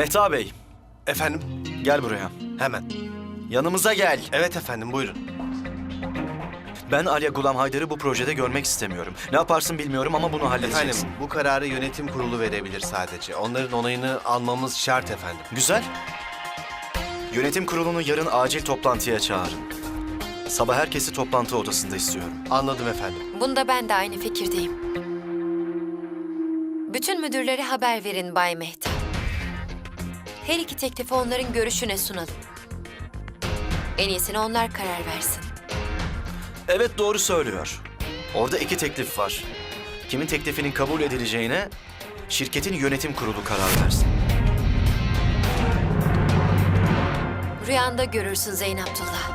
Mehta Bey, Efendim? gel buraya. Hemen. Yanımıza gel. Evet efendim buyurun. Ben Alya Gulam Haydar'ı bu projede görmek istemiyorum. Ne yaparsın bilmiyorum ama bunu halledeceksin. Efendim bu kararı yönetim kurulu verebilir sadece. Onların onayını almamız şart efendim. Güzel. Yönetim kurulunu yarın acil toplantıya çağırın. Sabah herkesi toplantı odasında istiyorum. Anladım efendim. Bunda ben de aynı fikirdeyim. Bütün müdürlere haber verin Bay Mehta. Her iki teklifi onların görüşüne sunalım. En iyisini onlar karar versin. Evet doğru söylüyor. Orada iki teklif var. Kimin teklifinin kabul edileceğine şirketin yönetim kurulu karar versin. Rüyanda görürsün Zeyn Abdullah.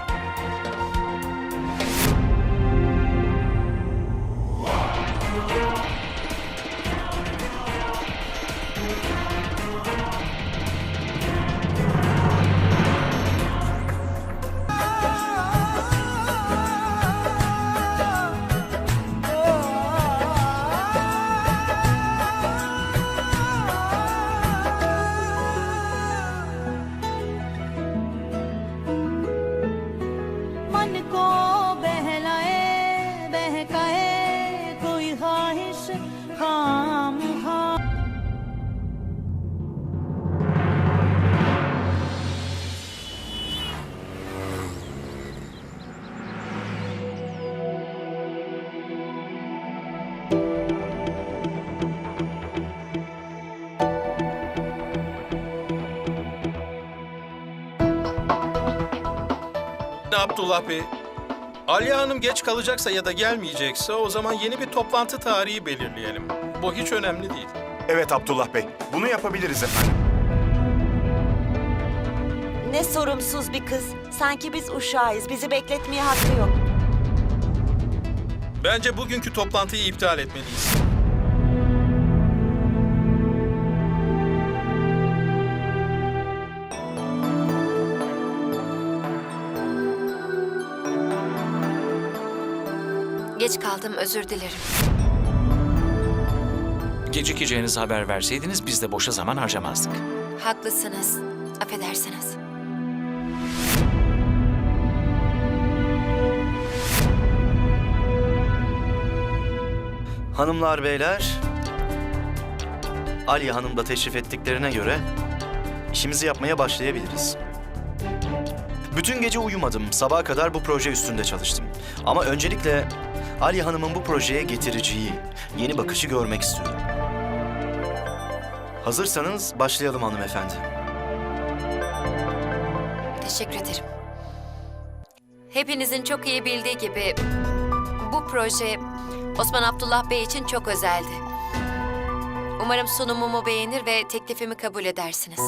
Abdullah Bey, Aliye Hanım geç kalacaksa ya da gelmeyecekse o zaman yeni bir toplantı tarihi belirleyelim. Bu hiç önemli değil. Evet Abdullah Bey, bunu yapabiliriz efendim. Ne sorumsuz bir kız. Sanki biz uşağıyız. Bizi bekletmeye hakkı yok. Bence bugünkü toplantıyı iptal etmeliyiz. Geç kaldım özür dilerim. Gecikeceğinizi haber verseydiniz biz de boşa zaman harcamazdık. Haklısınız. Affedersiniz. Hanımlar beyler, Aliye Hanım da teşrif ettiklerine göre işimizi yapmaya başlayabiliriz. Bütün gece uyumadım. Sabaha kadar bu proje üstünde çalıştım. Ama öncelikle Aliye Hanım'ın bu projeye getireceği yeni bakışı görmek istiyorum. Hazırsanız başlayalım hanımefendi. Teşekkür ederim. Hepinizin çok iyi bildiği gibi bu proje Osman Abdullah Bey için çok özeldi. Umarım sunumumu beğenir ve teklifimi kabul edersiniz.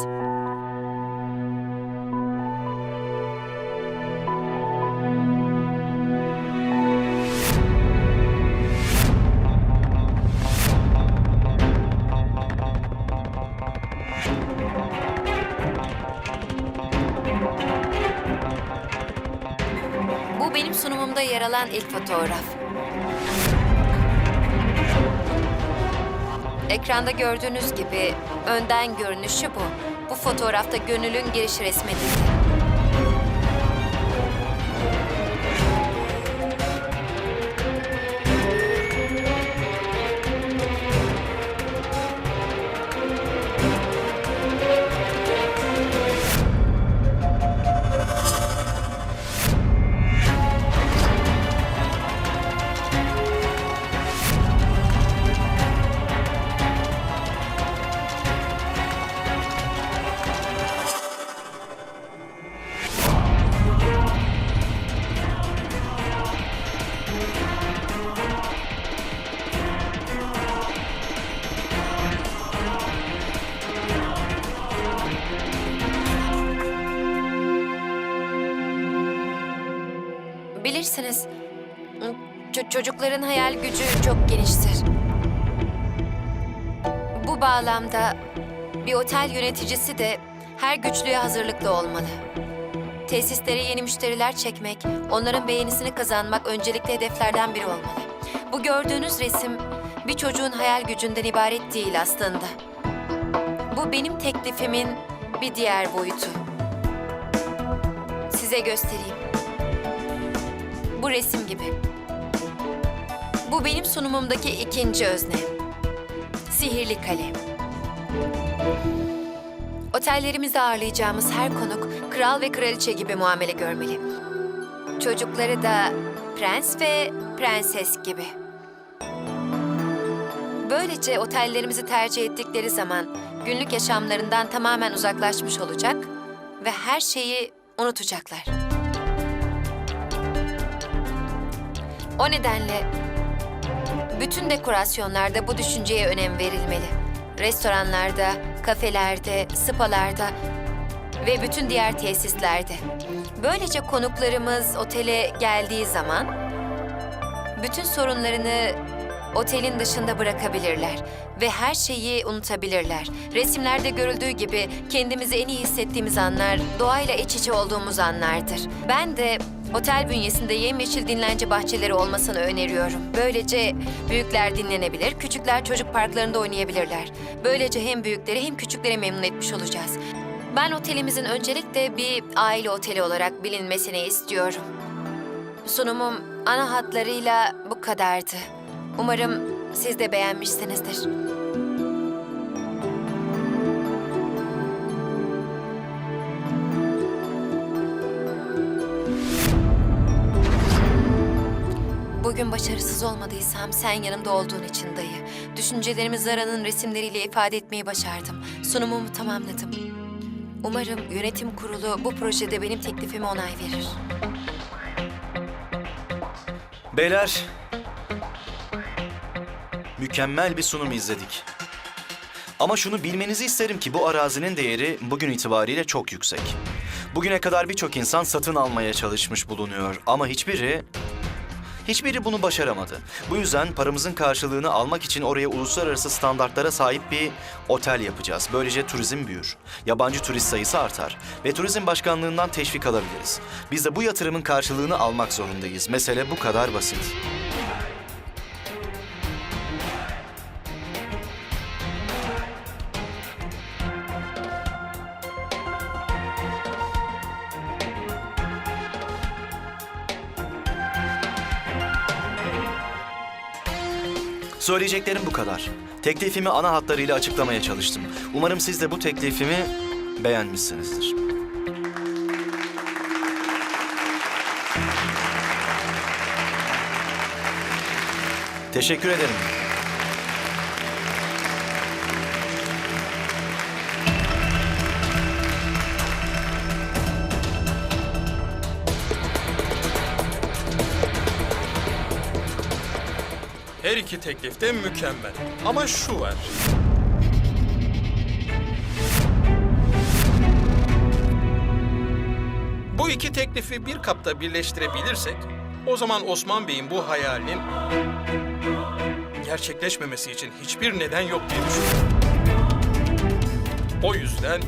Sunumumda yer alan ilk fotoğraf. Ekranda gördüğünüz gibi önden görünüşü bu. Bu fotoğrafta gönülün giriş resmedildi. Bilirsiniz, ço- çocukların hayal gücü çok geniştir. Bu bağlamda bir otel yöneticisi de her güçlüğe hazırlıklı olmalı. Tesislere yeni müşteriler çekmek, onların beğenisini kazanmak öncelikli hedeflerden biri olmalı. Bu gördüğünüz resim bir çocuğun hayal gücünden ibaret değil aslında. Bu benim teklifimin bir diğer boyutu. Size göstereyim. Bu resim gibi. Bu benim sunumumdaki ikinci özne. Sihirli kale. Otellerimizde ağırlayacağımız her konuk kral ve kraliçe gibi muamele görmeli. Çocukları da prens ve prenses gibi. Böylece otellerimizi tercih ettikleri zaman günlük yaşamlarından tamamen uzaklaşmış olacak ve her şeyi unutacaklar. O nedenle bütün dekorasyonlarda bu düşünceye önem verilmeli. Restoranlarda, kafelerde, spalarda ve bütün diğer tesislerde. Böylece konuklarımız otele geldiği zaman bütün sorunlarını otelin dışında bırakabilirler ve her şeyi unutabilirler. Resimlerde görüldüğü gibi kendimizi en iyi hissettiğimiz anlar doğayla iç içe olduğumuz anlardır. Ben de otel bünyesinde yemyeşil dinlence bahçeleri olmasını öneriyorum. Böylece büyükler dinlenebilir, küçükler çocuk parklarında oynayabilirler. Böylece hem büyükleri hem küçükleri memnun etmiş olacağız. Ben otelimizin öncelikle bir aile oteli olarak bilinmesini istiyorum. Sunumum ana hatlarıyla bu kadardı. Umarım siz de beğenmişsinizdir. Bugün başarısız olmadıysam sen yanımda olduğun için dayı. Düşüncelerimi Zara'nın resimleriyle ifade etmeyi başardım. Sunumumu tamamladım. Umarım yönetim kurulu bu projede benim teklifime onay verir. Beyler, mükemmel bir sunum izledik. Ama şunu bilmenizi isterim ki bu arazinin değeri bugün itibariyle çok yüksek. Bugüne kadar birçok insan satın almaya çalışmış bulunuyor ama hiçbiri hiçbiri bunu başaramadı. Bu yüzden paramızın karşılığını almak için oraya uluslararası standartlara sahip bir otel yapacağız. Böylece turizm büyür. Yabancı turist sayısı artar ve turizm başkanlığından teşvik alabiliriz. Biz de bu yatırımın karşılığını almak zorundayız. Mesele bu kadar basit. Söyleyeceklerim bu kadar. Teklifimi ana hatlarıyla açıklamaya çalıştım. Umarım siz de bu teklifimi beğenmişsinizdir. Teşekkür ederim. Teklif de mükemmel. Ama şu var. Bu iki teklifi bir kapta birleştirebilirsek, o zaman Osman Bey'in bu hayalinin gerçekleşmemesi için hiçbir neden yok diye düşünüyorum. O yüzden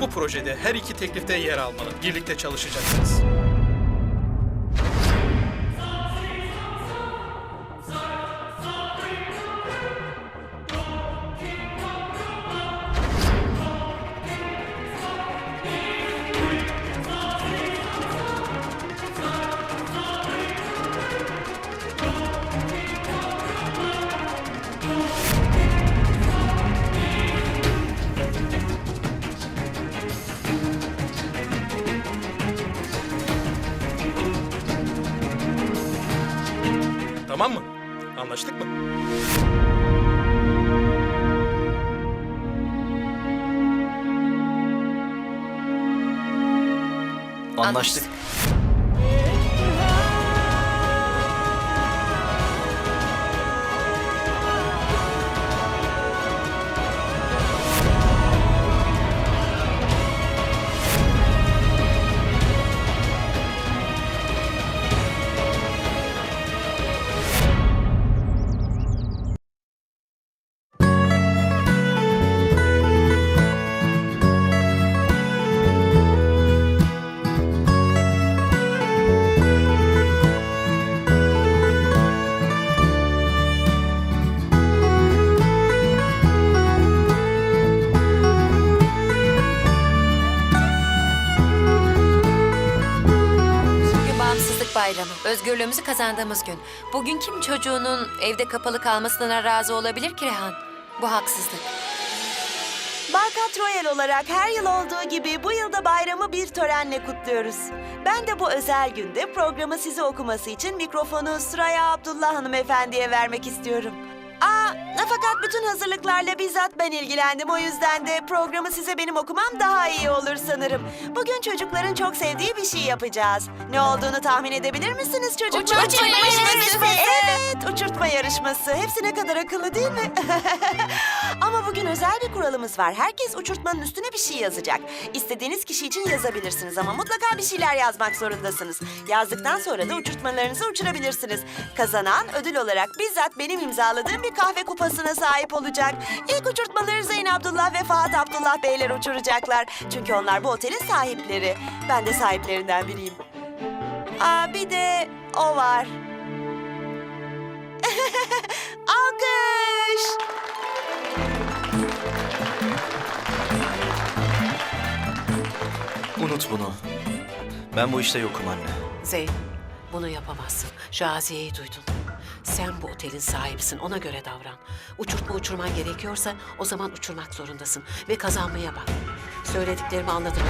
bu projede her iki teklifte yer almalı. Birlikte çalışacaksınız. Tamam mı? Anlaştık mı? Anlaştık. Özgürlüğümüzü kazandığımız gün. Bugün kim çocuğunun evde kapalı kalmasına razı olabilir ki Rehan? Bu haksızlık. Barkat Royal olarak her yıl olduğu gibi bu yılda bayramı bir törenle kutluyoruz. Ben de bu özel günde programı size okuması için mikrofonu Süreyya Abdullah hanımefendiye vermek istiyorum. Aa, fakat bütün hazırlıklarla bizzat ben ilgilendim. O yüzden de programı size benim okumam daha iyi olur sanırım. Bugün çocukların çok sevdiği bir şey yapacağız. Ne olduğunu tahmin edebilir misiniz çocuklar? Uçurtma yarışması. Evet, uçurtma yarışması. Hepsi ne kadar akıllı değil mi? Ama bugün özel bir kuralımız var. Herkes uçurtmanın üstüne bir şey yazacak. İstediğiniz kişi için yazabilirsiniz ama mutlaka bir şeyler yazmak zorundasınız. Yazdıktan sonra da uçurtmalarınızı uçurabilirsiniz. Kazanan ödül olarak bizzat benim imzaladığım bir kahve kupasına sahip olacak. İlk uçurtmaları Zeyn Abdullah ve Fahat Abdullah Beyler uçuracaklar. Çünkü onlar bu otelin sahipleri. Ben de sahiplerinden biriyim. Aa, bir de o var. Unut bunu. Ben bu işte yokum anne. Zeyn, bunu yapamazsın. Şaziye'yi duydun. Sen bu otelin sahibisin, ona göre davran. Uçurtma uçurman gerekiyorsa o zaman uçurmak zorundasın. Ve kazanmaya bak. Söylediklerimi anladın mı?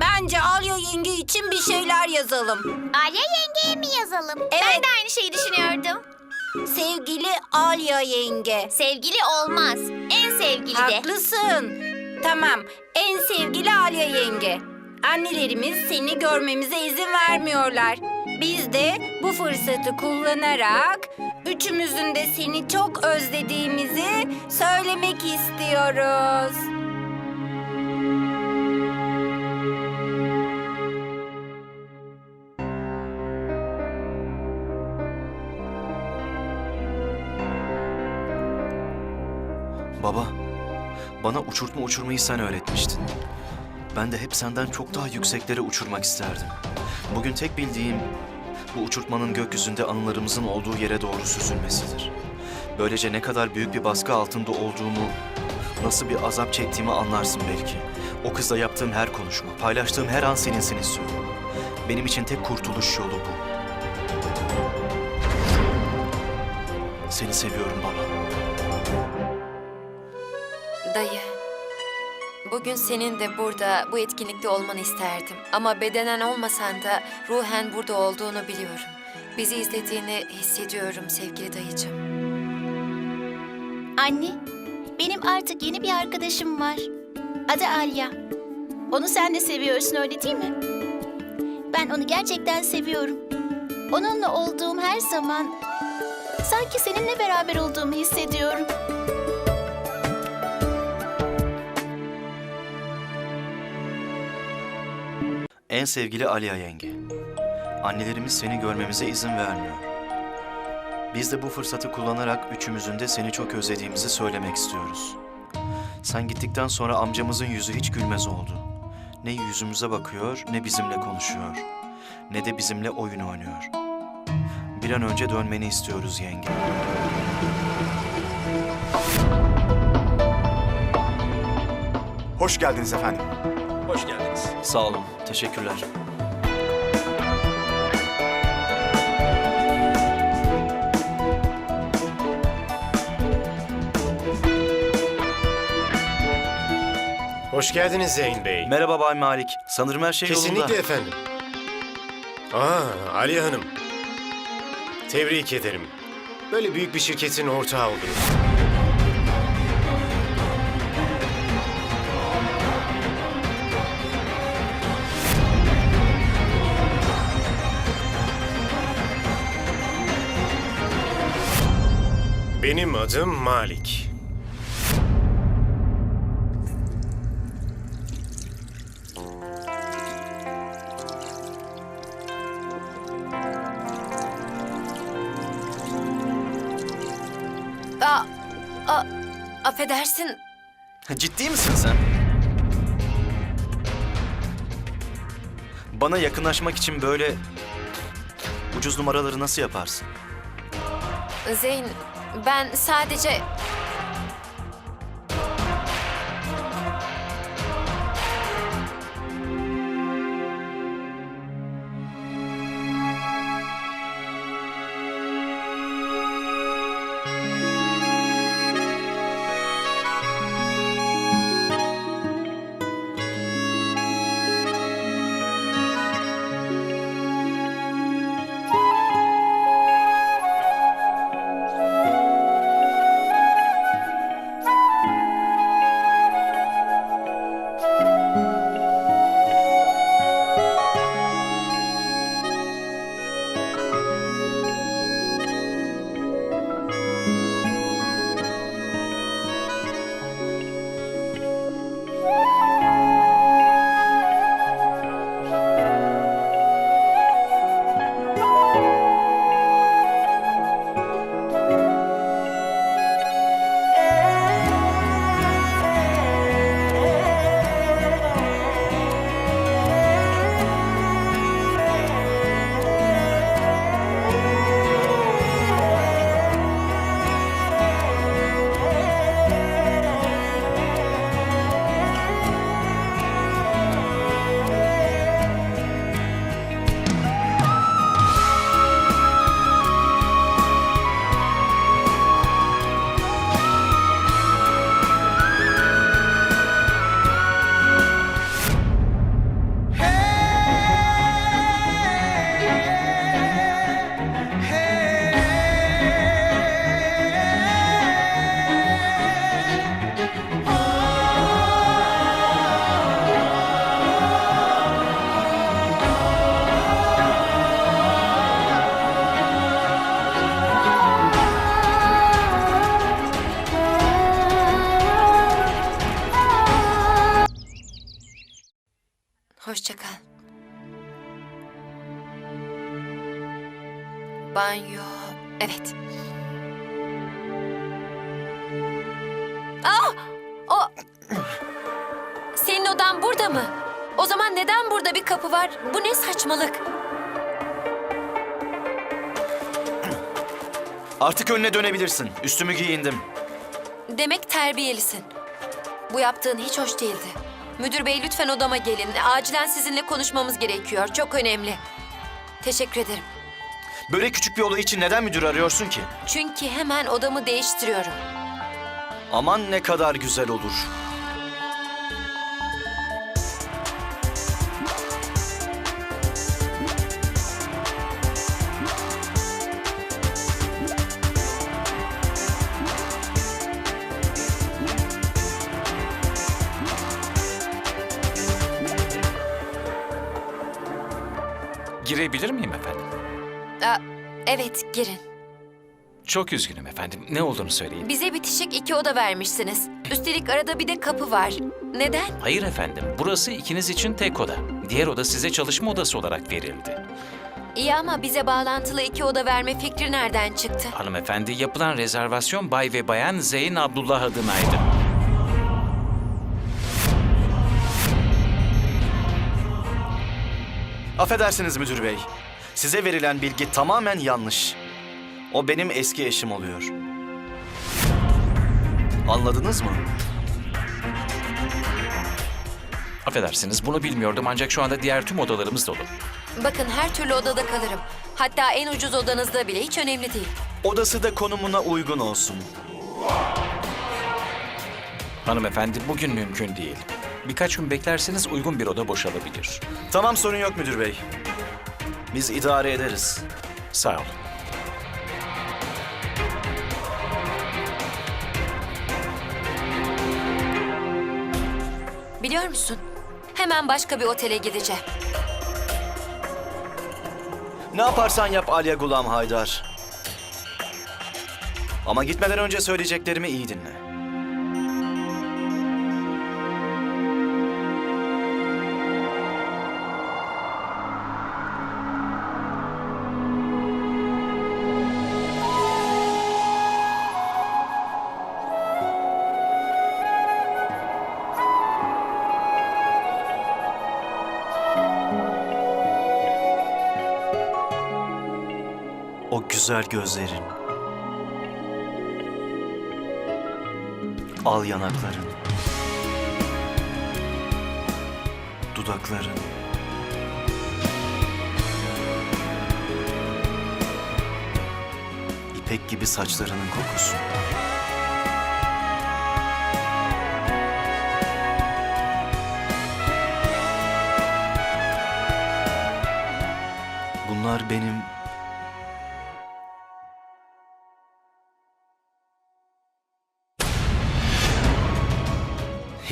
Bence Alya yenge için bir şeyler yazalım. Alya yengeye mi yazalım? Ben de aynı şeyi düşünüyordum. Sevgili Alya yenge. Sevgili olmaz. En sevgili de. Haklısın. Tamam, en sevgili Alya yenge. Annelerimiz seni görmemize izin vermiyorlar. Biz de bu fırsatı kullanarak üçümüzün de seni çok özlediğimizi söylemek istiyoruz. Bana uçurtma uçurmayı sen öğretmiştin. Ben de hep senden çok daha yükseklere uçurmak isterdim. Bugün tek bildiğim bu uçurtmanın gökyüzünde anılarımızın olduğu yere doğru süzülmesidir. Böylece ne kadar büyük bir baskı altında olduğumu, nasıl bir azap çektiğimi anlarsın belki. O kızla yaptığım her konuşma, paylaştığım her an seninsin istiyorum. Benim için tek kurtuluş yolu bu. Seni seviyorum baba. Dayı, bugün senin de burada bu etkinlikte olmanı isterdim. Ama bedenen olmasan da ruhen burada olduğunu biliyorum. Bizi izlediğini hissediyorum sevgili dayıcığım. Anne, benim artık yeni bir arkadaşım var. Adı Alya. Onu sen de seviyorsun öyle değil mi? Ben onu gerçekten seviyorum. Onunla olduğum her zaman sanki seninle beraber olduğumu hissediyorum. En sevgili Aliye yenge. Annelerimiz seni görmemize izin vermiyor. Biz de bu fırsatı kullanarak üçümüzün de seni çok özlediğimizi söylemek istiyoruz. Sen gittikten sonra amcamızın yüzü hiç gülmez oldu. Ne yüzümüze bakıyor, ne bizimle konuşuyor. Ne de bizimle oyun oynuyor. Bir an önce dönmeni istiyoruz yenge. Hoş geldiniz efendim. Hoş geldiniz. Sağ olun, teşekkürler. Hoş geldiniz Zeyn Bey. Merhaba Bay Malik. Sanırım her şey Kesinlikle yolunda. efendim. Aa, Ali Hanım. Tebrik ederim. Böyle büyük bir şirketin ortağı oldunuz. Benim adım Malik. Aa, a, affedersin. Ciddi misin sen? Bana yakınlaşmak için böyle ucuz numaraları nasıl yaparsın? Zeyn, ben sadece... Evet. Aa! O... Senin odan burada mı? O zaman neden burada bir kapı var? Bu ne saçmalık? Artık önüne dönebilirsin. Üstümü giyindim. Demek terbiyelisin. Bu yaptığın hiç hoş değildi. Müdür bey lütfen odama gelin. Acilen sizinle konuşmamız gerekiyor. Çok önemli. Teşekkür ederim. Böyle küçük bir olay için neden müdür arıyorsun ki? Çünkü hemen odamı değiştiriyorum. Aman ne kadar güzel olur. Girebilir miyim efendim? Evet, girin. Çok üzgünüm efendim. Ne olduğunu söyleyin. Bize bitişik iki oda vermişsiniz. Üstelik arada bir de kapı var. Neden? Hayır efendim. Burası ikiniz için tek oda. Diğer oda size çalışma odası olarak verildi. İyi ama bize bağlantılı iki oda verme fikri nereden çıktı? Hanımefendi yapılan rezervasyon Bay ve Bayan Zeyn Abdullah adınaydı. Affedersiniz müdür bey. Size verilen bilgi tamamen yanlış. O benim eski eşim oluyor. Anladınız mı? Affedersiniz bunu bilmiyordum ancak şu anda diğer tüm odalarımız dolu. Bakın her türlü odada kalırım. Hatta en ucuz odanızda bile hiç önemli değil. Odası da konumuna uygun olsun. Hanımefendi bugün mümkün değil. Birkaç gün beklerseniz uygun bir oda boşalabilir. Tamam sorun yok müdür bey. Biz idare ederiz. Sağ olun. Biliyor musun? Hemen başka bir otele gideceğim. Ne yaparsan yap Alya Gulam Haydar. Ama gitmeden önce söyleyeceklerimi iyi dinle. Güzel gözlerin. Al yanakların. Dudakların. İpek gibi saçlarının kokusu.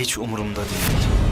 Hiç umurumda değil.